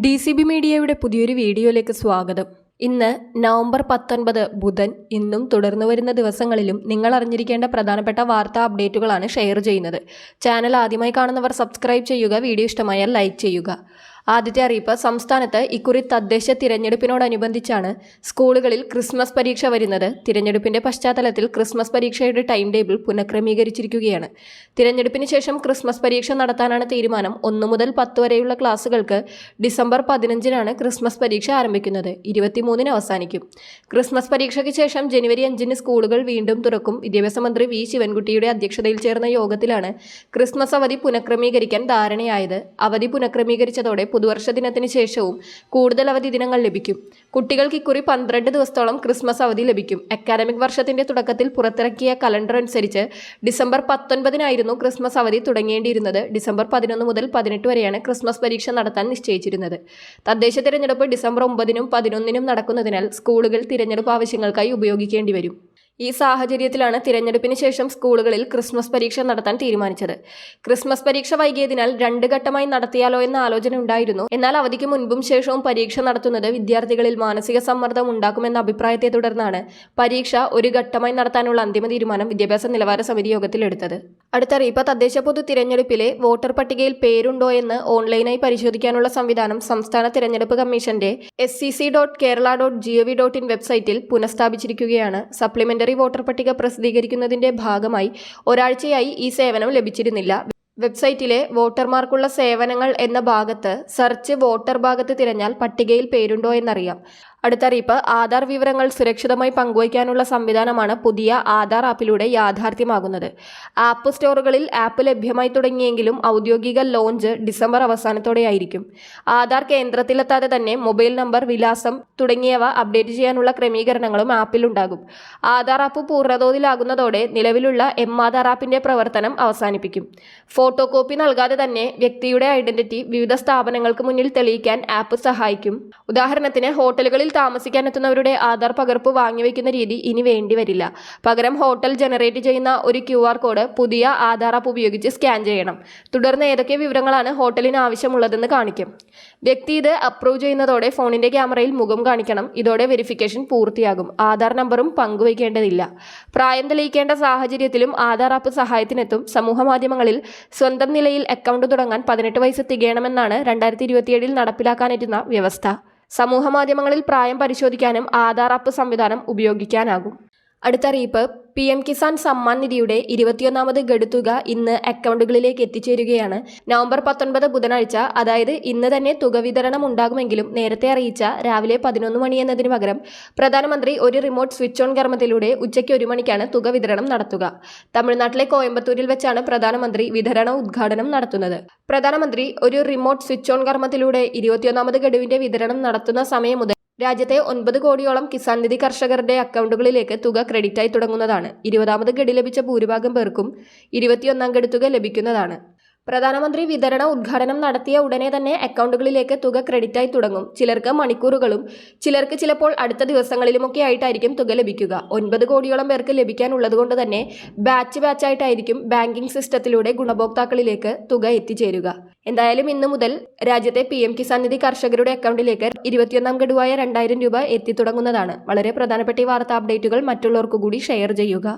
D C B മീഡിയയുടെ പുതിയൊരു വീഡിയോയിലേക്ക് സ്വാഗതം. ഇന്ന് നവംബർ പത്തൊൻപത് ബുധൻ ഇന്നും തുടർന്നു വരുന്ന ദിവസങ്ങളിലും നിങ്ങൾ അറിഞ്ഞിരിക്കേണ്ട പ്രധാനപ്പെട്ട വാർത്താ അപ്ഡേറ്റുകളാണ് ഷെയർ ചെയ്യുന്നത്. ചാനൽ ആദ്യമായി കാണുന്നവർ സബ്സ്ക്രൈബ് ചെയ്യുക വീഡിയോ ഇഷ്ടമായാൽ ലൈക്ക് ചെയ്യുക. ആദ്യത്തെ അറിയിപ്പ് സംസ്ഥാനത്ത് ഇക്കുറി തദ്ദേശ തിരഞ്ഞെടുപ്പിനോടനുബന്ധിച്ചാണ് സ്കൂളുകളിൽ ക്രിസ്മസ് പരീക്ഷ വരുന്നത്. തിരഞ്ഞെടുപ്പിന്റെ പശ്ചാത്തലത്തിൽ ക്രിസ്മസ് പരീക്ഷയുടെ ടൈം ടേബിൾ പുനഃക്രമീകരിച്ചിരിക്കുകയാണ്. തിരഞ്ഞെടുപ്പിന് ശേഷം ക്രിസ്മസ് പരീക്ഷ നടത്താനാണ് തീരുമാനം. ഒന്നു മുതൽ പത്ത് വരെയുള്ള ക്ലാസുകൾക്ക് ഡിസംബർ പതിനഞ്ചിനാണ് ക്രിസ്മസ് പരീക്ഷ ആരംഭിക്കുന്നത്. ഇരുപത്തിമൂന്നിന് അവസാനിക്കും. ക്രിസ്മസ് പരീക്ഷയ്ക്ക് ശേഷം ജനുവരി അഞ്ചിന് സ്കൂളുകൾ വീണ്ടും തുറക്കും. വിദ്യാഭ്യാസ മന്ത്രി വി. ശിവൻകുട്ടിയുടെ അധ്യക്ഷതയിൽ ചേർന്ന യോഗത്തിലാണ് ക്രിസ്മസ് അവധി പുനഃക്രമീകരിക്കാൻ ധാരണയായത്. അവധി പുനഃക്രമീകരിച്ചതോടെ പുതുവർഷ ദിനത്തിന് ശേഷവും കൂടുതൽ അവധി ദിനങ്ങൾ ലഭിക്കും. കുട്ടികൾക്ക് ഇക്കുറി പന്ത്രണ്ട് ദിവസത്തോളം ക്രിസ്മസ് അവധി ലഭിക്കും. അക്കാദമിക് വർഷത്തിന്റെ തുടക്കത്തിൽ പുറത്തിറക്കിയ കലണ്ടർ അനുസരിച്ച് ഡിസംബർ പത്തൊൻപതിനായിരുന്നു ക്രിസ്മസ് അവധി തുടങ്ങേണ്ടിയിരുന്നത്. ഡിസംബർ പതിനൊന്ന് മുതൽ പതിനെട്ട് വരെയാണ് ക്രിസ്മസ് പരീക്ഷ നടത്താൻ നിശ്ചയിച്ചിരുന്നത്. തദ്ദേശ തിരഞ്ഞെടുപ്പ് ഡിസംബർ ഒമ്പതിനും പതിനൊന്നിനും നടക്കുന്നതിനാൽ സ്കൂളുകൾ തിരഞ്ഞെടുപ്പ് ആവശ്യങ്ങൾക്കായി ഉപയോഗിക്കേണ്ടി വരും. ഈ സാഹചര്യത്തിലാണ് തിരഞ്ഞെടുപ്പിന് ശേഷം സ്കൂളുകളിൽ ക്രിസ്മസ് പരീക്ഷ നടത്താൻ തീരുമാനിച്ചത്. ക്രിസ്മസ് പരീക്ഷ വൈകിയതിനാൽ രണ്ട് ഘട്ടമായി നടത്തിയാലോ എന്ന ആലോചന ഉണ്ടായിരുന്നു. എന്നാൽ അവധിക്ക് മുൻപും ശേഷവും പരീക്ഷ നടത്തുന്നത് വിദ്യാർത്ഥികളിൽ മാനസിക സമ്മർദ്ദം ഉണ്ടാക്കുമെന്ന അഭിപ്രായത്തെ തുടർന്നാണ് പരീക്ഷ ഒരു ഘട്ടമായി നടത്താനുള്ള അന്തിമ തീരുമാനം വിദ്യാഭ്യാസ നിലവാര സമിതി യോഗത്തിൽ എടുത്തത്. അടുത്ത അറിയിപ്പ് തദ്ദേശ പൊതു തിരഞ്ഞെടുപ്പിലെ വോട്ടർ പട്ടികയിൽ പേരുണ്ടോ എന്ന് ഓൺലൈനായി പരിശോധിക്കാനുള്ള സംവിധാനം സംസ്ഥാന തിരഞ്ഞെടുപ്പ് കമ്മീഷന്റെ S C C dot Kerala dot GOV dot in വെബ്സൈറ്റിൽ പുനഃസ്ഥാപിച്ചിരിക്കുകയാണ്. സപ്ലിമെന്ററി വോട്ടർ പട്ടിക പ്രസിദ്ധീകരിക്കുന്നതിന്റെ ഭാഗമായി ഒരാഴ്ചയായി ഈ സേവനം ലഭിച്ചിരുന്നില്ല. വെബ്സൈറ്റിലെ വോട്ടർമാർക്കുള്ള സേവനങ്ങൾ എന്ന ഭാഗത്ത് സെർച്ച് വോട്ടർ ഭാഗത്ത് തിരഞ്ഞാൽ പട്ടികയിൽ പേരുണ്ടോ എന്നറിയാം. അടുത്ത അറിയിപ്പ് ആധാർ വിവരങ്ങൾ സുരക്ഷിതമായി പങ്കുവയ്ക്കാനുള്ള സംവിധാനമാണ് പുതിയ ആധാർ ആപ്പിലൂടെ യാഥാർത്ഥ്യമാകുന്നത്. ആപ്പ് സ്റ്റോറുകളിൽ ആപ്പ് ലഭ്യമായി തുടങ്ങിയെങ്കിലും ഔദ്യോഗിക ലോഞ്ച് ഡിസംബർ അവസാനത്തോടെയായിരിക്കും. ആധാർ കേന്ദ്രത്തിലെത്താതെ തന്നെ മൊബൈൽ നമ്പർ വിലാസം തുടങ്ങിയവ അപ്ഡേറ്റ് ചെയ്യാനുള്ള ക്രമീകരണങ്ങളും ആപ്പിലുണ്ടാകും. ആധാർ ആപ്പ് പൂർണതോതിലാകുന്നതോടെ നിലവിലുള്ള എം ആധാർ ആപ്പിന്റെ പ്രവർത്തനം അവസാനിപ്പിക്കും. ഫോട്ടോ കോപ്പി നൽകാതെ തന്നെ വ്യക്തിയുടെ ഐഡന്റിറ്റി വിവിധ സ്ഥാപനങ്ങൾക്ക് മുന്നിൽ തെളിയിക്കാൻ ആപ്പ് സഹായിക്കും. ഉദാഹരണത്തിന് ഹോട്ടലുകളിൽ താമസിക്കാനെത്തുന്നവരുടെ ആധാർ പകർപ്പ് വാങ്ങിവെക്കുന്ന രീതി ഇനി വേണ്ടിവരില്ല പകരം ഹോട്ടൽ ജനറേറ്റ് ചെയ്യുന്ന ഒരു ക്യു ആർ കോഡ് പുതിയ ആധാർ ആപ്പ് ഉപയോഗിച്ച് സ്കാൻ ചെയ്യണം. തുടർന്ന് ഏതൊക്കെ വിവരങ്ങളാണ് ഹോട്ടലിന് ആവശ്യമുള്ളതെന്ന് കാണിക്കും. വ്യക്തി ഇത് അപ്രൂവ് ചെയ്യുന്നതോടെ ഫോണിന്റെ ക്യാമറയിൽ മുഖം കാണിക്കണം. ഇതോടെ വെരിഫിക്കേഷൻ പൂർത്തിയാകും. ആധാർ നമ്പറും പങ്കുവയ്ക്കേണ്ടതില്ല. പ്രായം തെളിയിക്കേണ്ട സാഹചര്യത്തിലും ആധാർ ആപ്പ് സഹായത്തിനെത്തും. സമൂഹ മാധ്യമങ്ങളിൽ സ്വന്തം നിലയിൽ അക്കൗണ്ട് തുടങ്ങാൻ പതിനെട്ട് വയസ്സ് തികയണമെന്നാണ് രണ്ടായിരത്തി ഇരുപത്തിയേഴിൽ നടപ്പിലാക്കാനെത്തുന്ന വ്യവസ്ഥ. സമൂഹമാധ്യമങ്ങളിൽ പ്രായം പരിശോധിക്കാനും ആധാർ ആപ്പ് സംവിധാനം ഉപയോഗിക്കാനാകും. അടുത്ത അറിയിപ്പ് പി എം കിസാൻ സമ്മാൻ നിധിയുടെ ഇരുപത്തിയൊന്നാമത് ഗഡുതുക ഇന്ന് അക്കൗണ്ടുകളിലേക്ക് എത്തിച്ചേരുകയാണ്. നവംബർ പത്തൊൻപത് ബുധനാഴ്ച അതായത് ഇന്ന് തന്നെ തുക വിതരണം ഉണ്ടാകുമെങ്കിലും നേരത്തെ അറിയിച്ച രാവിലെ പതിനൊന്ന് മണി എന്നതിന് പകരം പ്രധാനമന്ത്രി ഒരു റിമോട്ട് സ്വിച്ച് ഓൺ കർമ്മത്തിലൂടെ ഉച്ചയ്ക്ക് ഒരു മണിക്കാണ് തുക വിതരണം നടത്തുക. തമിഴ്നാട്ടിലെ കോയമ്പത്തൂരിൽ വെച്ചാണ് പ്രധാനമന്ത്രി വിതരണ ഉദ്ഘാടനം നടത്തുന്നത്. പ്രധാനമന്ത്രി ഒരു റിമോട്ട് സ്വിച്ച് ഓൺ കർമ്മത്തിലൂടെ ഇരുപത്തിയൊന്നാമത് ഗഡുവിന്റെ വിതരണം നടത്തുന്ന സമയം മുതൽ രാജ്യത്തെ ഒൻപത് കോടിയോളം കിസാൻ നിധി കർഷകരുടെ അക്കൗണ്ടുകളിലേക്ക് തുക ക്രെഡിറ്റായി തുടങ്ങുന്നതാണ്. ഇരുപതാമത് ഗഡു ലഭിച്ച ഭൂരിഭാഗം പേർക്കും ഇരുപത്തിയൊന്നാം ഗഡു തുക ലഭിക്കുന്നതാണ്. പ്രധാനമന്ത്രി വിതരണ ഉദ്ഘാടനം നടത്തിയ ഉടനെ തന്നെ അക്കൗണ്ടുകളിലേക്ക് തുക ക്രെഡിറ്റായി തുടങ്ങും. ചിലർക്ക് മണിക്കൂറുകളും ചിലർക്ക് ചിലപ്പോൾ അടുത്ത ദിവസങ്ങളിലുമൊക്കെ ആയിട്ടായിരിക്കും തുക ലഭിക്കുക. ഒൻപത് കോടിയോളം പേർക്ക് ലഭിക്കാനുള്ളത് കൊണ്ട് തന്നെ ബാച്ച് ബാച്ചായിട്ടായിരിക്കും ബാങ്കിംഗ് സിസ്റ്റത്തിലൂടെ ഗുണഭോക്താക്കളിലേക്ക് തുക എത്തിച്ചേരുക. എന്തായാലും ഇന്നു മുതൽ രാജ്യത്തെ പി എം കിസാൻ നിധി കർഷകരുടെ അക്കൗണ്ടിലേക്ക് ഇരുപത്തിയൊന്നാം ഗഡുവായ രണ്ടായിരം രൂപ എത്തിത്തുടങ്ങുന്നതാണ്. വളരെ പ്രധാനപ്പെട്ട ഈ വാർത്താ അപ്ഡേറ്റുകൾ മറ്റുള്ളവർക്കു കൂടി ഷെയർ ചെയ്യുക.